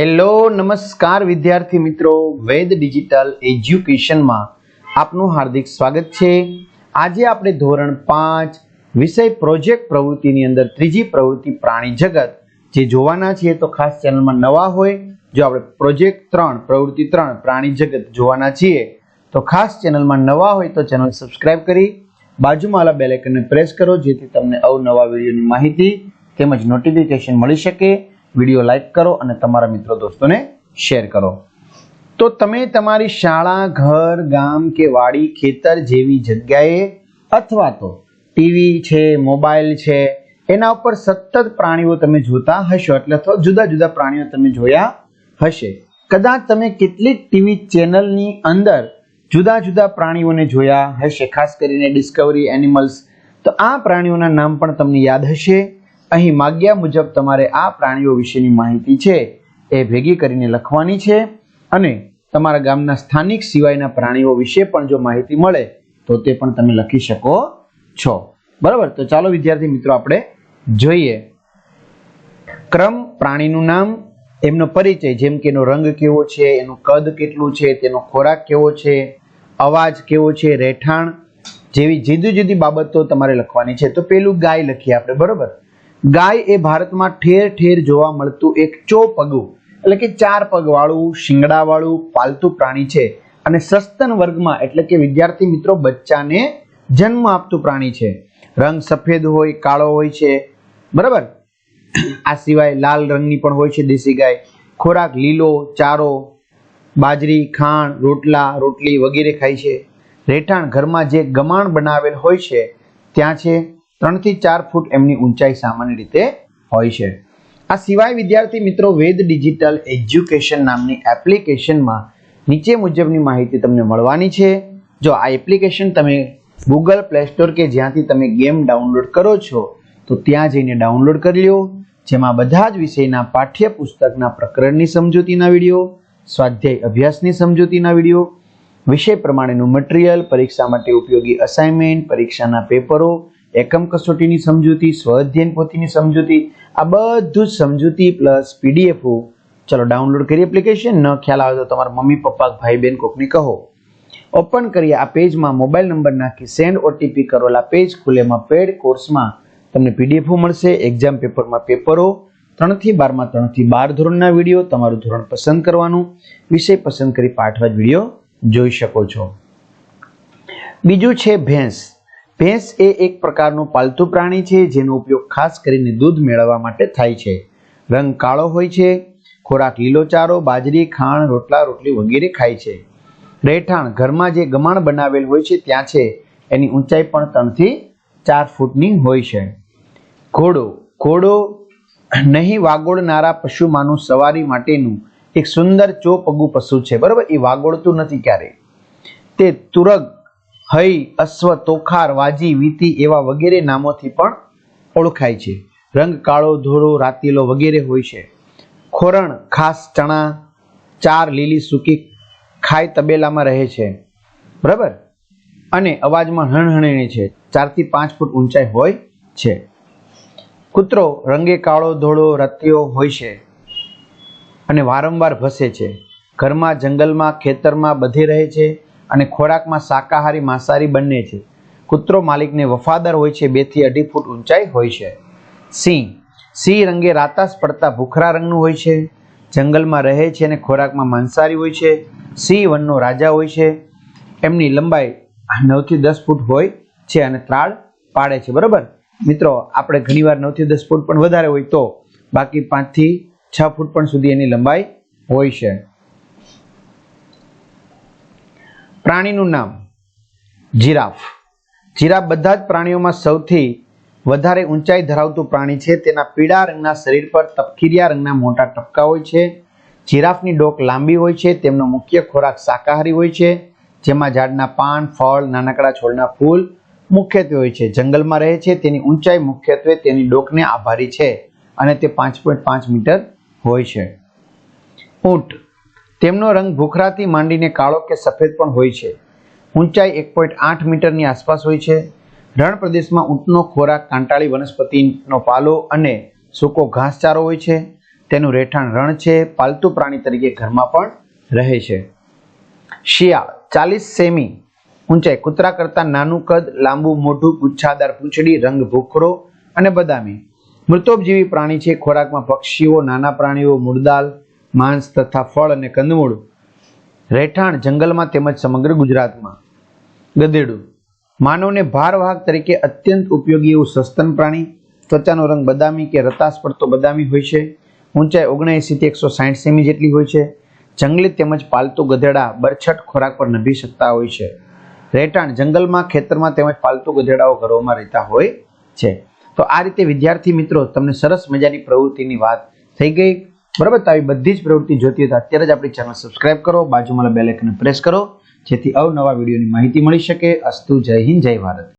Hello નમસ્કાર વિદ્યાર્થી મિત્રો. વેદ ડિજિટલ એજ્યુકેશનમાં આપનું હાર્દિક સ્વાગત છે. આજે આપણે ધોરણ પાંચ, વિષય પ્રોજેક્ટ પ્રવૃત્તિની અંદર ત્રીજી પ્રવૃત્તિ પ્રાણી જગત જે જોવાના છીએ તો ખાસ ચેનલમાં નવા હોય, જો આપણે પ્રોજેક્ટ ત્રણ, પ્રવૃત્તિ ત્રણ, પ્રાણી જગત જોવાના છીએ તો ખાસ ચેનલમાં નવા હોય તો ચેનલ સબસ્ક્રાઇબ કરી બાજુમાં આલા બેલ આઇકનને પ્રેસ કરો, જેથી તમને અવનવા વિડીયોની માહિતી તેમજ નોટિફિકેશન મળી શકે. વીડિયો લાઇક કરો અને તમારા મિત્રો દોસ્તોને શેર કરો. તો તમે તમારી શાળા, ઘર, ગામ કે વાડી, ખેતર જેવી જગ્યાએ અથવા તો ટીવી છે, મોબાઈલ છે, એના ઉપર સતત પ્રાણીઓ તમે જોતા હશો એટલે અથવા જુદા જુદા પ્રાણીઓ તમે જોયા હશે. કદાચ તમે કેટલીક ટીવી ચેનલની અંદર જુદા જુદા પ્રાણીઓને જોયા હશે, ખાસ કરીને ડિસ્કવરી એનિમલ્સ. તો આ પ્રાણીઓના નામ પણ તમને યાદ હશે. અહીં માગ્યા મુજબ તમારે આ પ્રાણીઓ વિશેની માહિતી છે એ ભેગી કરીને લખવાની છે અને તમારા ગામના સ્થાનિક સિવાયના પ્રાણીઓ વિશે પણ જો માહિતી મળે તો તે પણ તમે લખી શકો છો. બરાબર? તો ચાલો વિદ્યાર્થી મિત્રો, આપણે જોઈએ. ક્રમ પ્રાણીનું નામ, એમનો પરિચય, જેમ કે એનો રંગ કેવો છે, એનું કદ કેટલું છે, તેનો ખોરાક કેવો છે, અવાજ કેવો છે, રહેઠાણ જેવી જુદી જુદી બાબતો તમારે લખવાની છે. તો પેલું ગાય લખીએ આપણે, બરોબર? ગાય એ ભારતમાં ઠેર ઠેર જોવા મળતું એક ચોપગું એટલે કે ચાર પગવાળું, શિંગડાવાળું, પાલતુ પ્રાણી છે. અને સસ્તન વર્ગમાં, એટલે કે વિદ્યાર્થી મિત્રો, બચ્ચાને જન્મ આપતું પ્રાણી છે. રંગ સફેદ હોય, કાળો હોય છે, બરાબર? આ સિવાય લાલ રંગની પણ હોય છે દેશી ગાય. ખોરાક લીલો, ચારો, બાજરી ખાણ રોટલા, રોટલી વગેરે ખાય છે. રહેઠાણ ઘરમાં જે ગમાણ બનાવેલ હોય છે, ત્યાં છે. ત્રણથી ચાર ફૂટ એમની ઊંચાઈ સામાન્ય રીતે હોય છે. આ સિવાય વિદ્યાર્થી મિત્રો વેદ ડિજિટલ એજ્યુકેશન નામની એપ્લિકેશનમાં નીચે મુજબની માહિતી તમને મળવાની છે. જો આ એપ્લિકેશન તમે ગૂગલ પ્લે સ્ટોર કે જ્યાંથી તમે ગેમ ડાઉનલોડ કરો છો, તો ત્યાં જઈને ડાઉનલોડ કરી લો જેમાં બધા જ વિષયના પાઠ્યપુસ્તકના પ્રકરણની સમજૂતીના વીડિયો, સ્વાધ્યાય અભ્યાસની સમજૂતીના વીડિયો, વિષય પ્રમાણેનું મટીરિયલ, પરીક્ષા માટે ઉપયોગી અસાઇનમેન્ટ, પરીક્ષાના પેપરો એકમ કસોટીની સમજૂતી, સ્વઅધ્યયન પોથીની સમજૂતી, આ બધું જ સમજૂતી પ્લસ પીડીએફ ચલો ડાઉનલોડ કરી એપ્લિકેશન, ન ખ્યાલ આવે તો તમારા મમ્મી, પપ્પા ભાઈ બહેન કોકને કહો. ઓપન કરી આ પેજમાં મોબાઈલ નંબર નાખી સેન્ડ ઓટીપી કરેલા પેજ ખુલેમાં પેડ કોર્સમાં તમને પીડીએફ મળશે, એક્ઝામ પેપરમાં પેપરો, ત્રણથી બારમાં ત્રણથી બાર ધોરણના વીડિયો, તમારું ધોરણ પસંદ કરવાનું, વિષય પસંદ કરી પાઠવા વીડિયો જોઈ શકો છો. બીજું છે ભેંસ. ભેંસ એ એક પ્રકારનું પાલતુ પ્રાણી છે, જેનો ઉપયોગ ખાસ કરીને દૂધ મેળવવા માટે થાય છે. રંગ કાળો હોય છે, ખોરાક લીલો ચારો, બાજરી ખાણ રોટલા, રોટલી વગેરે ખાય છે. રહેઠાણ ઘરમાં જે ગમાણ બનાવેલ હોય છે, ત્યાં છે. એની ઊંચાઈ પણ ત્રણથી ચાર ફૂટની હોય છે. ઘોડો. ઘોડો નહીં, વાગોળનારા પશુમાંનું સવારી માટેનું એક સુંદર ચોપગું પશુ છે. બરાબર? એ વાગોળતું નથી ક્યારે તે તુરગ હઈ, અશ્વ, તોખાર, વાજી, વીતી એવા વગેરે નામોથી પણ ઓળખાય છે. રંગ કાળો, ધોળો, રાતીલો વગેરે હોય છે. ખોરણ, ખાસ ચણા, ચાર લીલી સૂકી ખાય તબેલામાં રહે છે. બરાબર? અને અવાજમાં હણહણી છે. ચારથી પાંચ ફૂટ ઊંચાઈ હોય છે. કૂતરો રંગે કાળો, ધોળો, રતિયો હોય છે અને વારંવાર ભસે છે. ઘરમાં, જંગલમાં, ખેતરમાં બધે રહે છે. અને ખોરાકમાં શાકાહારી માંસાહારી બંને છે. કૂતરો માલિકને વફાદાર હોય છે, બેથી અઢી ફૂટ ઊંચાઈ હોય છે. સિંહ. સિંહ રંગે રાતાસ પડતા ભૂખરા રંગનું હોય છે. જંગલમાં રહે છે અને ખોરાકમાં માંસાહારી હોય છે. સિંહ વનનો રાજા હોય છે. એમની લંબાઈ નવથી દસ ફૂટ હોય છે અને ત્રાળ પાડે છે. બરાબર? મિત્રો, આપણે ઘણીવાર નવથી દસ ફૂટ પણ વધારે હોય તો બાકી પાંચથી છ ફૂટ પણ સુધી એની લંબાઈ હોય છે. પ્રાણીનું નામ જીરાફ. જીરાફ બધા જ પ્રાણીઓમાં સૌથી વધારે ઊંચાઈ ધરાવતું પ્રાણી છે. તેના પીળા રંગના શરીર પર તપકીરિયા રંગના મોટા ટપકા હોય છે. જીરાફની ડોક લાંબી હોય છે. તેમનો મુખ્ય ખોરાક શાકાહારી હોય છે. જેમાં ઝાડના પાન, ફળ, નાનકડા છોડના ફૂલ મુખ્યત્વે હોય છે. જંગલમાં રહે છે. તેની ઊંચાઈ મુખ્યત્વે તેની ડોકને આભારી છે અને તે પાંચ પોઈન્ટ પાંચ મીટર હોય છે. ઊંટ. તેમનો રંગ ભૂખરાથી માંડીને કાળો કે સફેદ પણ હોય છે. ઊંચાઈ એક પોઈન્ટ આઠ મીટરની આસપાસ હોય છે. રણ પ્રદેશમાં ઊંટનો ખોરાક કાંટાળી વનસ્પતિનો પાલો અને સૂકો ઘાસચારો હોય છે. તેનું રહેઠાણ રણ છે, પાલતુ પ્રાણી તરીકે ઘરમાં પણ રહે છે. શિયાળ, ચાલીસ સેમી ઊંચાઈ, કૂતરા કરતાં નાનું કદ, લાંબુ, મોઢું, ગુચ્છાદાર પૂંછડી, રંગ ભૂખરો અને બદામી. મૃતોપજીવી પ્રાણી છે. ખોરાકમાં પક્ષીઓ, નાના પ્રાણીઓ મુરદાલ માંસ તથા ફળ અને કંદમૂળ, રહેઠાણ જંગલમાં તેમજ સમગ્ર ગુજરાતમાં. ગધેડું. માનવને ભારવાહક તરીકે અત્યંત ઉપયોગી એવું સસ્તન પ્રાણી, ત્વચાનો રંગ બદામી કે રતાશ પડતો બદામી હોય છે. ઊંચાઈ ઓગણએંસીથી એકસો સાઠ સેમી જેટલી હોય છે. જંગલી તેમજ પાલતુ ગધેડા બરછટ ખોરાક પર નભી શકતા હોય છે. રહેઠાણ જંગલમાં, ખેતરમાં તેમજ પાલતુ ગધેડાઓ ઘરોમાં રહેતા હોય છે. તો આ રીતે વિદ્યાર્થી મિત્રો, તમને સરસ મજાની પ્રવૃત્તિની વાત થઈ ગઈ. બરાબર? તો આવી બધી જ પ્રવૃત્તિ જોતી હોય તો અત્યારે જ આપણી ચેનલ સબસ્ક્રાઇબ કરો, બાજુમાં બેલ પ્રેસ કરો, જેથી અવનવા વિડીયોની માહિતી મળી શકે. અસ્તુ જય હિન્દ, જય ભારત.